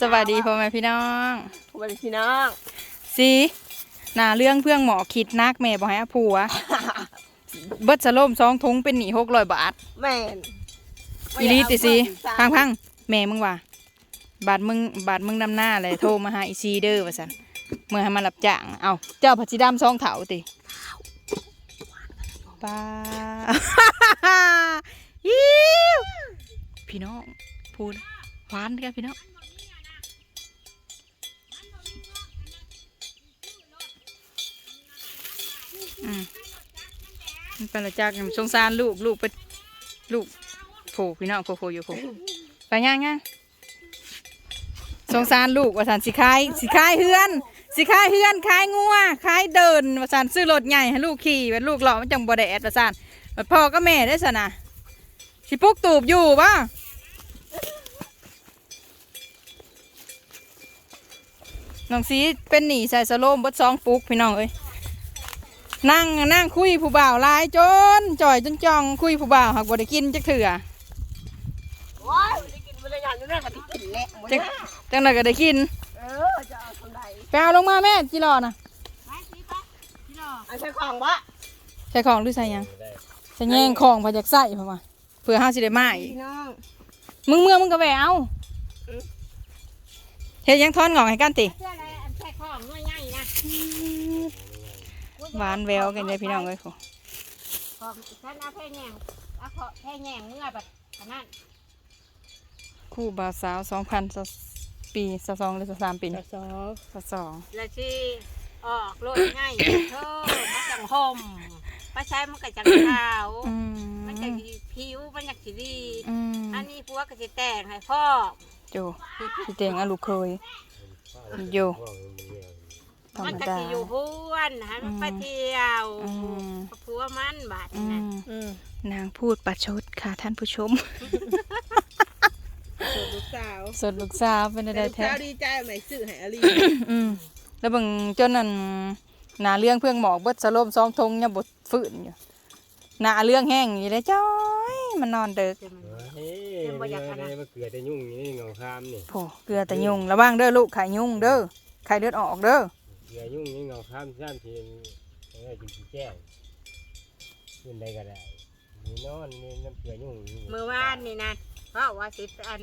สวัสดีพ่อแม่พี่น้องสวัสดีพี่น้องสีหนาเรื่องเพื่องหมอคิดนักแม่บอกให้อาผัว เบิดสะโลมสองทุงเป็นหนีหกร้อยบาท แม่นอีลีติสีพังพังๆแม่มึงว่า บาทมึงบาทมึงดำหน้าเลยโทรมาหาอีซีเดอร์ว่าสันเมื่อให้มารับจ้างเอาเจ้าผัดสีดำสองเถาติป้าอิ๊ว พี่น้องพูดหวานกันพี่น้องอืมเป็นละจากสงสารลูกลูกไปลูกโผล่พี่น้องโผล่โผอยู่โผล่ไปย่างย่างสงสารลูกว่าสันสิคายสิคายเฮือน สิคายเฮือนคายงัวคายเดินว่าสันซื้อรถใหญ่ให้ลูกขี่เป็นลูกหล่อมันจังบ่ได้แอดว่าสันพ่อก็แม่ได้สนะสิปลุกตูบอยู่ป่ะ น้องสีเป็นหนีใส่สโลมเบดซองปลุกพี่น้องเอ้ยนั่งนั่งคุยผู้บ่าวหลายจนจ่อยจนจองคุยผู้บ่าวหากบ่ได้กินจักเถื่อว้ายได้กินบริยานอยู่แน่กับที่กินแหละหมดจังแล้วจังไดก็ได้กินเออจะเอาทำไดไปเอาลงมาแม่จิรอนะอันใช้ของบ่ใส่ของหรือใส่หยังใส่แยงของพอจากใส่เพราะว่าเพื่อห้าสิได้มาอีกพี่น้องมึงเมื่อมึงก็แหวเอา เฮ็ดหยังทอนงอกให้กันติเพื่ออะไรอันแค่ของง่ายง่ายๆนะหวานแววกันเลยพี่น้องเอ้ยโหของฉันเอาแค่แหน่งเอาขอแค่แหน่งเมื่อแบบขนาดคู่บ่าวสาวสองพันปีสองหรือสามปีนี่สองสองแล้วที่ออกโลดง่ายเธอมันจังห่มป้าใช้มันก็จังขาวอืมมันจะผิวมันอยากสีดีอืมอันนี้พวกก็จะแต่งให้พ่อ โจพี่เตียงอะลูกเคยโยธรมันรมก็ดาจะอยู่พ้วนให้มันไปเที่ยวอืม กับผัวมันบาดอืนะมอืมนางพูดประชดค่ะท่านผู้ชม ส่วนลูกสาวสดลูกสาวเป็นอะไรลูกแท้สาวดีใจไหมซื้อให้อลีอืมแล้วเบางจนนั่นหนาเรื่องเพื่องหมอกเบิดสลบสองทงยังบดฝืนอยู่หนาเรื่องแห้งอยู่เลยจ้อยมันนอนเด็กเดี๋ย วมันเฮ้ยมันอะไรมาเกลือแต่ยุ่งนี่เงาคามนี่โผเกลือแต่ยุงระวังเด้อลูกไข่ยุงเด้อไข่เลือดออกเด้อเกลือยุ่งนี่เงาคามซ้ำทีเอ้ยจิงแจ้งขึ้นได้ก็ได้นี่นอนนี่น้ำเกลือยุ่งนี่เมื่อวานนี่นะเพราะว่าสิอัน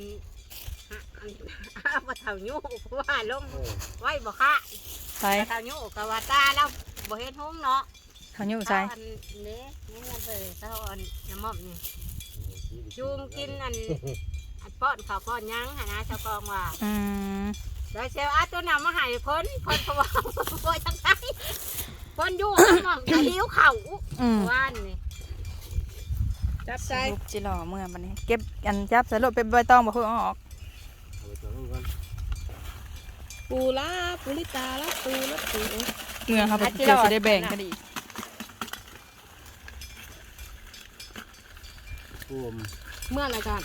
อันเอามาเท่ายูเพราะว่าลงโอ้ไว้บ่ค่ะใส่เท่ายูกะว่าตาแล้วบ่เห็นหงเนาะเขายุงใส่เอาอันนี้นี่เงินเลยเท่าอันน้ำมอมนี่ จูงกินอันอันป้อนข้าวป้อนหยังหานะชาวกองว่าอืมแล้วเชลอาตัวนำมาใหายพ้นพ้นเพราะว่าบ่จังไดพ้นอยู่น้ำมอมจะหิวเข่าวอืมว่านนี่จับสใจรุปจิหล่อเมื่อมันนี้ เก็บอันจับใส่รถเป็นใบตองบ่เพิ่งเอาออกปูลาปูลิตาลาปูลาปูเมื่อครับเดี๋ยวจะได้แบ่งกันอีกปูม เมื่อไรกัน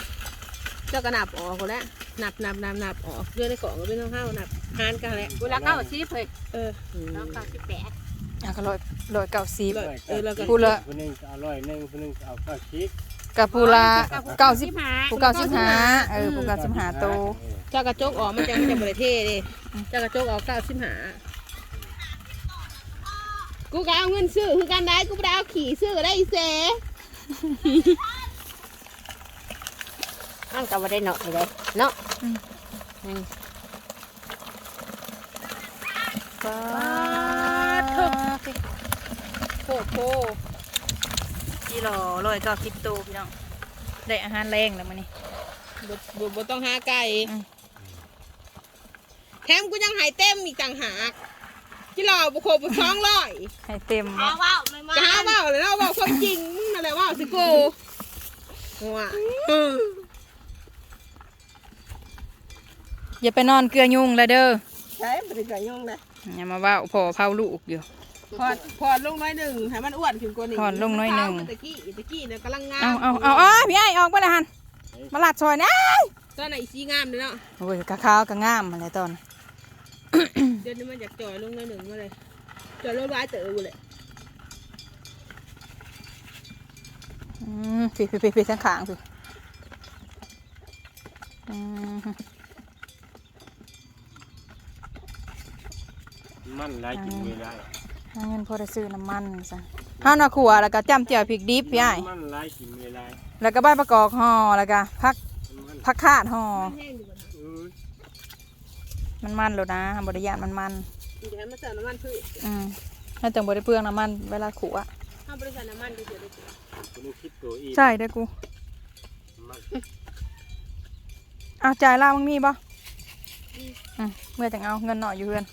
เจ้าก็นับออกคนแล้วนับนับนับนับออกเรื่องในกล่องก็เป็นข้าวนับหานกันแหละเวลาเข้าชีพเลยเออแล้วก็สิบแปดอะก็ร้อยร้อยเก้าสิบเออแล้วก็พูดละคนนึงอร่อยนึงคนนึงเอาข้าวชิกกับผู้ละเก้าสิบหาผู้เก้าสิบห้าเออผู้เก้าสิบห้าโตเจ้ากระจกออกมันจะมันจะบริเท่ดิเจ้ากระจกออกเก้าสิบหากูก็เอาเงินซื้อคือกันได้กูไม่ได้เอาขี่ซื้อได้อีเส มันก็บ่ได้เนาะเลยเนาะป้าโคตรโคกิโลร้อยเก้าสิบโตพี่น้องได้อาหารแรงแล้วมันนี่บบ่บ่ต้องหาไก่อืมแถมกูยังหายเต็มอีกต่างหากที่เราบุคคลบุท้องร้อยให้เต็มหาว่าวไม่มาจะหาว่าเลยเนาะว่าความจริงมึงอะไรว่าสิกูว่า อย่าไปนอนเกลือยุงเลยเด้อใช่บริการยุ่งเลยอย่ามาว่าพอเผาลูกอยู่ พอดพอดลงน้อยหนึ่งให้มันอ้วนขึ้นกว่านี้พอดลงน้อยหนึ่ง ตะกี้ตะกี้เนี่ยกำลังงามเอาเอาเอาเอาพี่ไอ้ออกมาเลยฮันมาลัดซอยนะตอนไหนสีงามเลยเนาะโอ้ยกะขาวกะงามอะไรตอนเดี๋ยวนี้มันอยากจ่อยลงน้อยหนึ่งมาเลยจ่อยลงร้ายเต๋อกูเลยอืมพี่พี่พี่พี่ทั้งขางพี่อืม มันหลายกินไม่ได้หาเงินพอได้ซื้อน้ำมันซะห้าหน้าขัวแล้วก็จ้ำเจียวพริกดิบพี่ไอ้ายมันหลายกินไม่ได้แล้วก็ใบประกอบห่อแล้วก็พักมันพักคาดห่อแห้งอยู่บนเออมันมันโลดนะบริยานมันมันเดี๋ยวให้มาใส่น้ำมันพืชอืมให้จังบริเปลืองน้ำมันเวลาขัวถ้าบริษัทน้ำมันก็เดี๋ยวได้กินคุณต้องคิดตัวอีกใช่ได้อกูมันเอาจ่ายล่ามึงมีปะอืมเมื่อจังเอาเงินหน่อยอยู่เพื่อน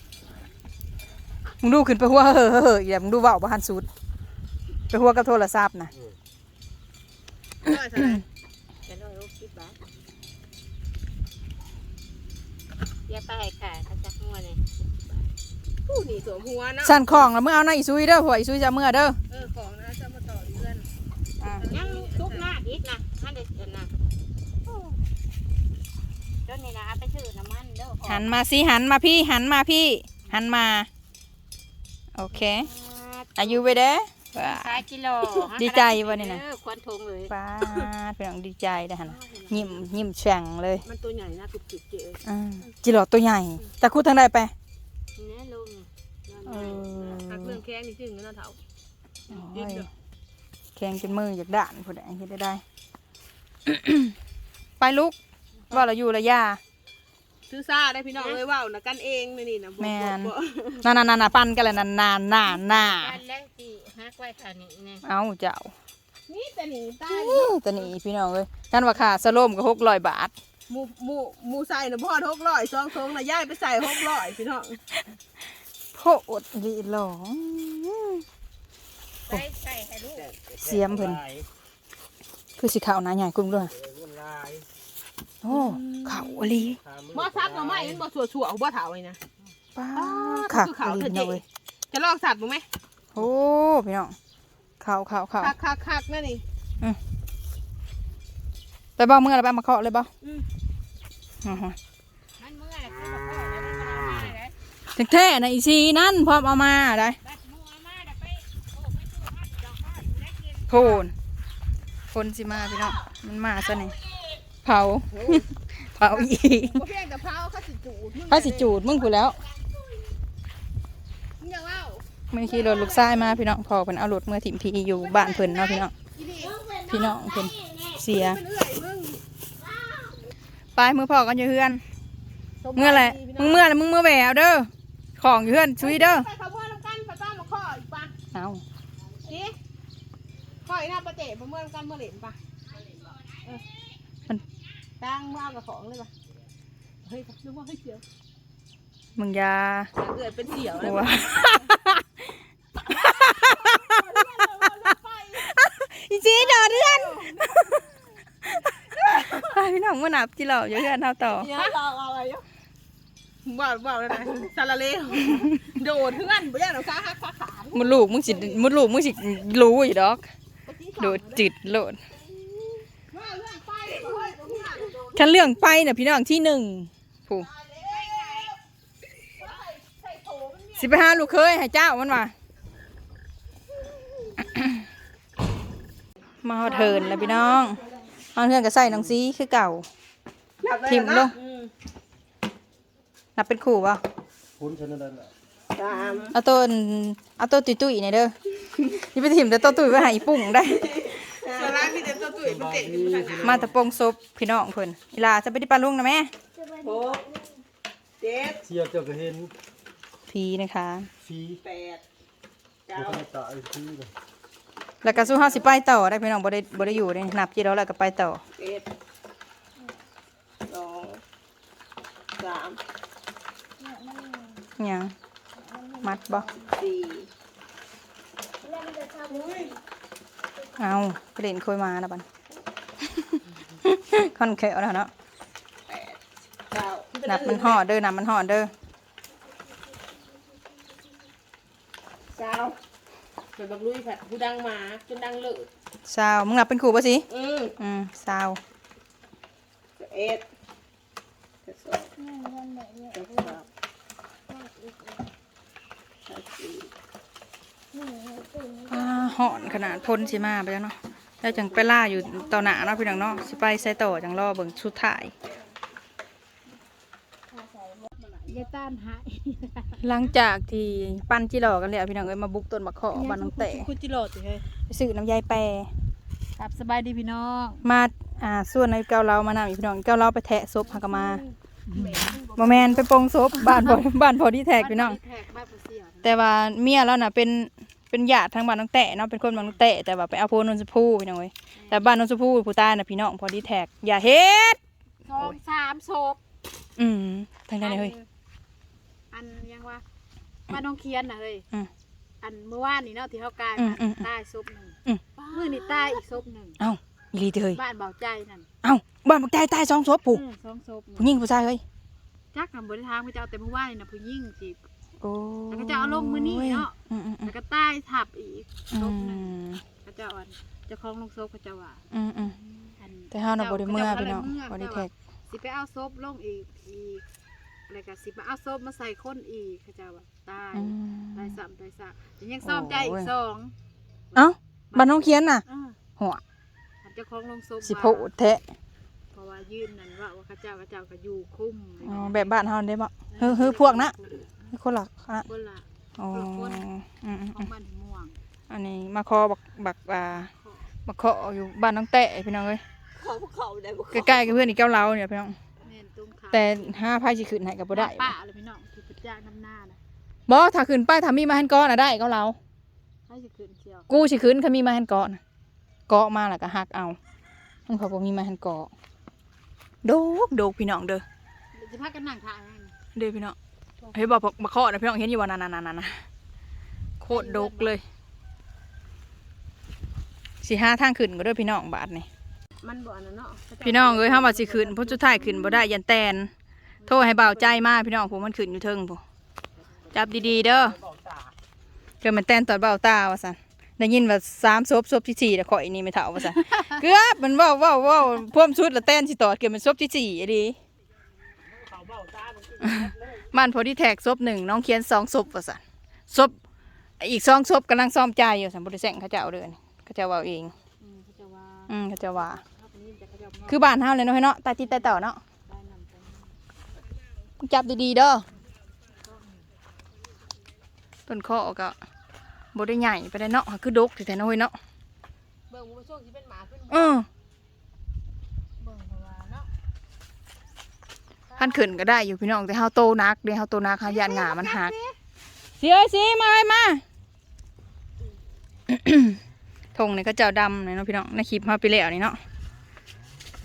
มึงดูขึ้นไปหัวเฮ้อเฮ้อเฮ้ออย่ามึงดูเบาบ่หันสุดไปหัวกับโทรศัพท์นะร้อยเท่าไหร่จะร้อยหกสิบบาทอย่าไปให้ค่ะเขาจักงัวเลยผู้หนีสวมหัวเนาะสั่นของแล้วมึงเอาหน้าอีซุยเด้อผัวอีซุยจะเอามื่อเด้อเออของนะจะมาต่อเดือนอ่ายังทุกหน้าอีกนะฮันเด็ดเดือนนะโอ้เดี๋ยวนี้นะเอาไปซื้อน้ำมันเด้อพ่อหันมาสิหันมาพี่หันมาพี่ หันมา โอเคอายุไปเด้อว้า ขายกิโลดีใจวะนี่น่ะเออควันทงเลย ป้าดเป็นองดีใจได้อหันน่ะยิ้มยิ้มแฉ่งเลยมันตัวใหญ่นะกรุบกรุบเจ๊อืมจิหลอดตัวใหญ่แต่คูดทางใดไปเนี่ยลุงเออ หักเรื่องแข้งนี่จึงกันนะเถา โอ้ยแข็งจนมืออยากด่านผู้ใดเฮ็ดได้ได้ ไปลุกว่าเราอยู่ระยะ ซื้อซ่าได้พี่น้องเลยว่าวนะกันเองนี่นี่นะบอกแม่นบอกนานานานปั่นกันเลยนานนานนานนาการแรกที่ฮักไว้ค่ะนี่เนี่ยเอาเจ้านี่แต่หนีใต้อื้อตัวนี้พี่น้องเอ้ยกันว่าค่าสโลมก็หกร้อยบาท หมูหมูหมูใส่นะพ่อหกร้อยซองทงนะย่ายไปใส่หกร้อยพี่น้องโพอดลีหลอง ใส่ใส่ให้ลูกเสียมเพิ่น คือสิขาวหนาใหญ่กุ้งด้วยมันลาย โอ้ขาวอหลีขาหมอซักหน่อไม้มันบ่สัวสัวบ่เถาเลยนะป้าอ้าขาวคืออขาวหลีเถอะพี่น้องเจ๊เอ้ยจะลองสัตว์มั้งไหมโอ้พี่น้องขาวขาวขาวคักคักคักนั่นนี่ไปบ้าเมื่อไรไปมาเคาะเลยบ้าอืมอ๋อมันเมื่อไหร่คือพ่อแล้วมันเอามาเลยถึงแท้ในะอีซีนั่นพร้อมเอามาได้บัดมัวมาเดี๋ยวไปโอ้ไปสู้ฮัดดอกฮัดได้กินโพนโพนสิมาพี่น้องมันมาซะนี่ เผา เผาอีกบ่เพียงแต่เผาเขาสิจูดมึงถ้าสิจูดมึงพูดแล้วมึงอย่าเล่าเมื่อกี้รถลูกชายมาพี่น้องพอเพิ่นเอารถเมื่อถิ่มพีอยู่บ้านเพิ่นเนาะพี่น้องอีนี่พี่น้องเพิ่นเสียมันเอื่อยมึงไปมือพ่อกันอยู่เฮือน เมื่อไรมึงเมื่อไรมึงเมื่อแหววเด้อของอยู่เฮือนชุยเด้อไปเขาเมื่อน้ำกันไปป้ามาข้ออีกปะเอานี่ข้ออีกหน้าประเตะไปเมื่อน้ำกันเมื่อเหรียญปะเออ มันตั้งเมื่อเอากับของเลยปะเฮ้ยนึกว่าให้เสียวมึงอยาเกิดเป็นเสียวกเลยลัวอีจีดอเดือนไปพี่น้องมื่อหนับจีเหล่าอยู่เฮือนเท่าต่อเนี่ยเราอะไรอยู่ว่าว่าอะไรซาลาเลวโดดเพื่อนบ่ย่านเอาขาหักขาขาดมุดลูกมึงสิมุดลูกมึงสิรู้อยู่ดอก โดดจิตโลด ว่าเรื่องไปเฮ้ยบ่มีหยังโดด คันเรื่องไปน่ะพี่น้องที่หนึ่งผู้ตายแล้วใส่โถมันเนี่ยสิไปหาลูกเคยให้เจ้ามันว่ามาฮอดเทินแล้วพี่น้องเอาเพื่อนก็ใส่น้องซีคือเก่าทิ่มลงอืมนับเป็นขู่ป่ะคุณชนะนั่นน่ะสามเอาตัวเอาตัวตุยตุยๆหน่อยเด้ออย่าไปถิ่มแต่ตัวตุยไว้ใหายปุ่งได้ ส่วนร้านมีแต่ตัวตุ๋ยมันเตะขึ้นมาทางหน้ามาตะปงซบพี่น้องเพิ่นอีลาจะไปที่ปลาลุงนะแม่หกเจ็ดเสียเจ้าก็เห็นพีนะคะฟรีแปดเจ้าเก้าก็ตายฟรีเลยแล้วก็สู้เฮาสิไปต่อได้พี่น้องบ่ได้บ่ได้อยู่ได้นับจีแล้วแล้วก็ไปต่อเจ็ดสองสามหยังมัดบ่สี่ เอาไปเล่นคุยมาแล้วบัดคอนแขวแล้วเนาะเก้านับมันห่อเด้อนับมันห่อเด้อเก้าเป็นบักลุยผัดผู้ดังมาจนดังเลิศซาวมึงนับเป็นขู่บ่สิ อืมอืมซาวเอ็ดสิบสองสิบสามสิบสี่อ่า ห่อนขนาดพ้นสิมาไปแล้วเนาะแล้วจังไปล่าอยู่ต่อหน้าเนาะพี่น้องเนาะสิไปใส่ต่อจังรอเบิ่งชุดถ่ายยายต้านหายหลังจากที่ปั้นจิหลอกันแล้วพี่น้องเอ้ยมาบุกต้นมะขอบ้านน้องแต่คุณจิโรดเฮ้ยไปซื้อน้ำยายแปรครับสบายดีพี่น้องมาอ่าส่วนในเกาเหลามานำอีกพี่น้องเกาเหลาไปแทะศพหากนมาบ่แม่นไปปรงศพบ้านพอบ้านพอที่แทกพี่น้องแทกบ้านผู้เสี่ยวแต่ว่าเมียแล้วน่ะเป็น เป็นญาติทางบ้านน้องแต่เนาะเป็นคนบ้านน้องแต่แต่ว่าไปเอาโพนนสพูพี่น้องเว้ยแต่บ้านนนสพูผู้ตายน่ะพี่น้องพอดีแทกอย่าเฮ็ดสองสามศพอืมทางใดเนี่ยเฮ้ยอันยังว่าบ้านน้องเคียนน่ะเฮ้ยอืม อันเมื่อวานนี่เนาะที่เขากายอืมามอืมตายศพหนึ่งอืม มื้อนี่ตายอีกศพหนึ่งเอ้าอีหลีเด้อเฮ้ยบ้านเบาใจนั่นเอ้าบ้านบักใจตายสองศพผู้อืมสองศพผู้หญิงผู้ชายเฮ้ย จักนำบริทางพระเจ้าแต่เมื่อวานนี่นะผู้หญิงสิ โอ้แล้วก็จะเอาลงมื้อนี้เนาะอืมอืมอืแล้มวก็ตายทับอีกอืศพหนึ่งมพระเจ้าอันเจ้าของลงศพพระเจ้าว่าอืมอืมอัน แต่เฮาน่ะบ่ได้เมื่อพี่น้องพระบ่เจ้าได้แทกสิไปเอาศพลงอีกอีกแล้วก็สิมาเอาศพมาใส่คนอีกพระเจ้าว่าตายอืม ตายซ้ำตายซากแต่ยังซ่อมใจอีโอ้กย สองเอ้าบ้านน้องเขียนน่ะอ่าหัวอันเจ้าของลงศพสิโพว่า แทะเพราะว่ายืนนั่นว่าว่าข้าเจ้าข้าเจ้าก็อยู่คุ้มอ๋อแบบบ้านเฮาได้บ่เฮ้อเฮ้อพวกนะ คนละคณะคนละอ๋อคนละคนอืมอืมขออืงมบ้านม่วงอันนี้มาคอบักบักอ่าบักเคาะอยู่บ้านน้องแตะพี่น้องเอ้ยเขาเขาได้บ่ใกล้ๆกับเพื่อนอีกเก้าเล้าเนี่ยพี่น้องแม่นตุ้งขาแต่ห้าพายสิขึ้นให้ก็บ่ได้ป้าเลยพี่น้องที่พระเจ้าน้ำหน้านะบ่ถ้าขึ้นป้ายถ้ามีมาหันก้อนน่ะได้เก้าเล้าให้สิขึ้นเชียวกูสิขึ้นคันมีมาหันเกาะน่ะเกาะมาแล้วก็หักเอามันเขาบ่มีมาหันเกาะโดกโดกพี่น้องเด้อเดี๋ยวจะพากันนั่งถ่ายให้เด้อพี่น้อง เฮ้ยบอกบักเคาะนะพี่น้องเห็นอยู่บ่นั่นๆๆๆโคตรโดกเลยสิหาทางขึ้นก็เด้อพี่น้องบาดนี่มันบ่อนะเนาะพี่น้องเอ้ยเฮาว่าสิขึ้นพุ่นสุดท้ายขึ้นบ่ได้ยันแตน โทรให้เบาใจมากพี่น้องผมมันขึ้นอยู่เทิงพุ่นจับดีๆเด้อเกิดมันแตนตอดเบาตาว่สันได้ยินว่าสามศพศพที่สี่แล้วข่อยนี่ไม่เท่าว่สันเกือบมันเว้าเว้าเว้าพ่วมสุดแล้วแตนสิตอดเกิดมันศพที่สี่อดีบ้า นพอดีแท็กศพหนึ่งน้องเขียนสองศพว่าซั่นศพอีกสองศพกำลังซ่อมใจอยู่ซั่นบ่ได้แซงเขาเจ้าเด้อนี่เขาเจ้าเว้าเองอืมเขาจะว่าอืมเขาเจ้าว่าเขาเป็นยิ่งจะเขาจะว่า คือบ้านเฮาเลยเนาะเฮ้ยเนาะใตาติดใต้เต่าเนาะได้นำไปจับดีๆเด้อต้นข้อก็บ่ได้ใหญ่ไปได้เนาะคือดกแต่ๆเนาะเฮ้ยเนาะเบิ่งบ่ช่วงที่เป็นหมาขึ้นเออเบิ่งเพราะว่า เนาะคันขึ้นก็ได้อยู่พี่น้องแต่เฮาโตนักเด้เฮาโตนักเฮาย่านหงามันหักสิเอ้ยสิมาเอ้ยมาทงนี่ก็เจ้าดำนี่เนาะพี่น้องในคลิปเฮาไปแล้วนี่เนาะ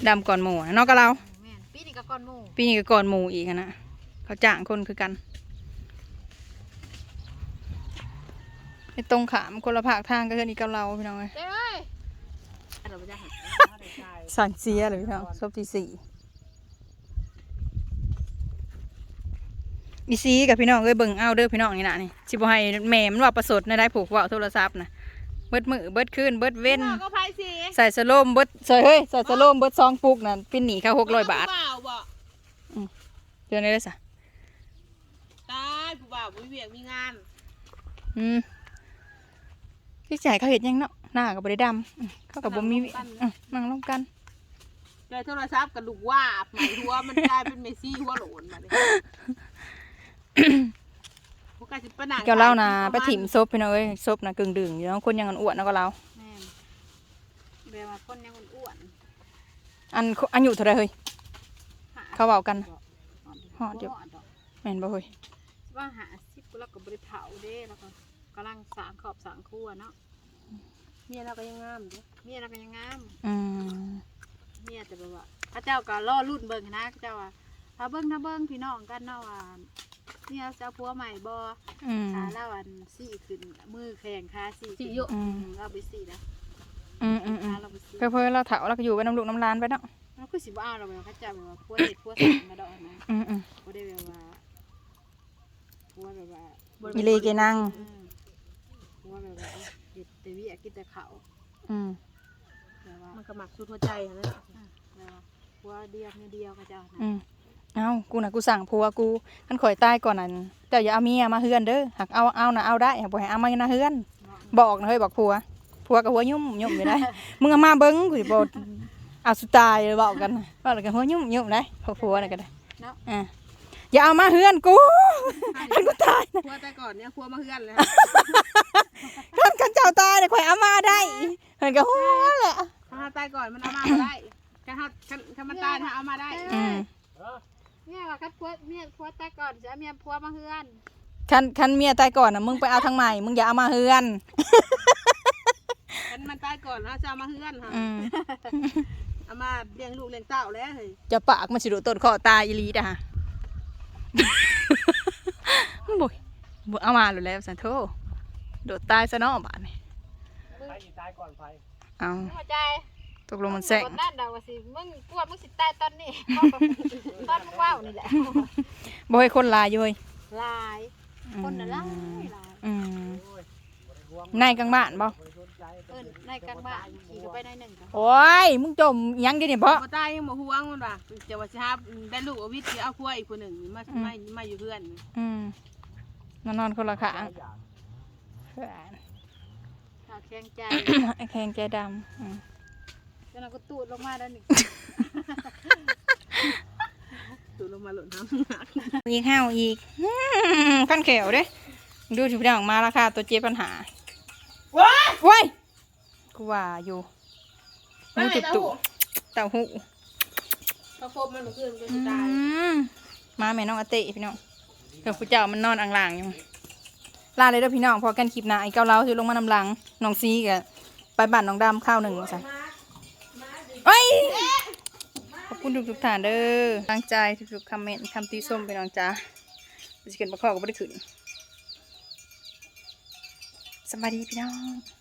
ดำก่อนหมู่นะเนาะก็เราแม่นปีนี้ก็ก้อนหมูปีนี้ก็ก่อนหมู่อีกอะนะเขาจ้างคนคือกันไอ้ตรงขามคนละภาคทางก็คือนี่กับเราพี่น้องเอ้ยเอ้ยอันเราไม่ได้หันสั่งเสียเลยพี่น้องศพที่สี่ อีซีกับพี่น้องเอ้ยเบิ่งเอาเด้อพี่น้องนี่นะนี่สิบ่ให้แม่มันว่าประสดในได้ผูกเว่าโทรศัพท์นะเบิดมือเบิดคืนเบิดเว้น ก็พายสิใส่สโลมเบิดใส่เฮ้ยใส่สโลมเบิดซองปุกนั่นเป็นหนีเขาหกร้อยบาทผู้บ่าวบ่เดือนนี้เลยสะตายผู้บ่าวบ่มีเวียกมีงานอืมพี่จ่ายเขาเห็นยังเนาะหน้ากับบริดำอืมเขากับบ่มีวิอืมนั่งลงกัน ได้โทรศัพท์กับลูกว่าบหมายหัวมันกลายเป็นเมสซี่หัวโหลนมาเลย เกี่ยวเล่านะไปถิ่มซบพี่น้องเอ้ยซบนะกึ่งดึงอยู่เนาะคนยังอ้วนๆเนาะก็เราแม่นแปลว่าคนยังอ้วนอันอายุเท่าไรเฮ้ยๆหเขาเว้ากันหอดเดียวแม่นบ่เฮ้ยว่าหาสิบแล้วก็บริเผาเด้แล้วก็กำลังสางขอบสางครัวเนาะเมียเราก็ยังงามอยู่เมียเราก็ยังงามอืมเมียแต่แบบว่าพระเจ้าก็ล่อรุ่นเบิ่งนะพระเจ้าว่าถ้าเบิ่งถ้าเบิ่งพี่น้องกันเนาะว่า เมียจะเอาผัวใหม่บ่อืม ขาเล่าอันสี่ขึ้นมือแข็งขาสี่สิขึ้นอยู่อืมเราไปสี่นะอืมอืมอืขามเราไปสี่เพื่อๆเราเถาเราก็อยู่ไปน้ำลูกน้ำร้านไปเนาะเราคือสิบ่เอาเราแบบพระเจ้าแบบว่าผัวเด็ดผัวสั่งมาดอกนะอืมอืมผัวได้แบบว่าผัวแบบว่าอีเลเกนังอืมผัวแบบว่าเด็ดแต่วิกินแต่เขาอืมแบบว่ามันก็หมักสุดหัวใจอะนะแบบว่าผัวเดียวเมียเดียวพระเจ้านะ อืม เอ้ากูน่ะกูสั่งผัวกูท่านข่อยตายก่อนนั้นเจ้าอย่าเอาเมียมาเฮือนเด้อหากเอาเอาน่ะเอาได้หากบ่ให้เอามานะเฮือน บอกนะเฮ้ยบอกผัวผัวกับหัวยุ่มยุ่มอยู่ได้มึงเอามาเบิ้งกูสิบอกเอาสุดตายเลยบอกกันนะบอกแล้วกันหัวยุ่มยุ่มได้พวกผัวน่ะก็ได้เนาะ อ่าอย่าเอามาเฮือนกูอันกูตายนะ ครัวแต่ก่อนเนี่ยครัวมาเฮือนเลย ท่านกันเจ้าตายนะข่อยเอามาได้เห็นก็หัวแหละถ้าตายก่อนมันเอามาบ่ได้ถ้าถ้าถ้ามันตายถ้าเอามาได้ อืม เนี่ยว่าคัดพัวเมียพัวแต่ก่อนจะเมียพัวมาเฮือนคันคันเมียตายก่อนนะมึงไปเอาทางใหม่มึงอย่าเอามาเฮือนมันมันตายก่อนนะจะเอามาเฮือนค่ะอืมเอามาเลี้ยงลูกเลี้ยงเต้าแล้วเฮ้ยจะปากมันสิโดดต้นคอตายอีหลีด่ะฮะบ่ยบ่เอามาหลุดแล้วสันโทโดดตายซะเนาะบาดนี่ไปสิตายก่อนไปเอา หัวใจ ตกลงมันแซงคนนั่นดาวว่าสิมึงกลัวมึงสิตายตอนนี้ตอนมึงว่าวนี่แหละบ่ให้คนหลายอยู่เฮ้ยหลายคนน่ะหลายหลายอืมในกลางบ้านบ่เอิ้นในกลางบ้านขี่เข้าไปในหนึ่งค่ะโอ้ยมึงจมหยังอยู่นี่บ่บ่ตายยังบ่ห่วงมันว่ะจะว่าสิหาได้ลูกเอาวิทย์สิเอาครัวอีกคนหนึ่งนี่มามามาอยู่เพื่อนนี่อืมมานอนคนละข้างข่าวแข็งใจไอ้แข็งใจดำ อืมเจ้าหน้าก็ตูดลงมาด้านนี้ตูลงมาหล่นน้ำอีกห้าวอีกอืมขั้นแขวเด้ดูสิพี่น้องมาราคาตัวเจี๊ยบปัญหาว้ายว้ายกูว่าอยู่มูตุตุเต่าหูพอครบมันบ่คืนมันก็อืสิตายมมาแม่น้องอาเต้พี่น้องเดี๋ยวผู้เจ้ามันนอนอ่างหลางอยู่ลาเลยเด้อพี่น้องพอกันคลิปหน้าไอ้เกาเล้าสิลงมานำหลังน้องซีกับไปบ้านน้องดำข้าวหนึ่งจ้ะ เอ้ขอบคุณทุกทุกๆท่านเด้อตั้งใจทุกๆคอมเมนต์คำตีส้มไปน้องจ้าจะเกินปากคอก็ไม่ได้ขึ้นสบายดีพี่น้อง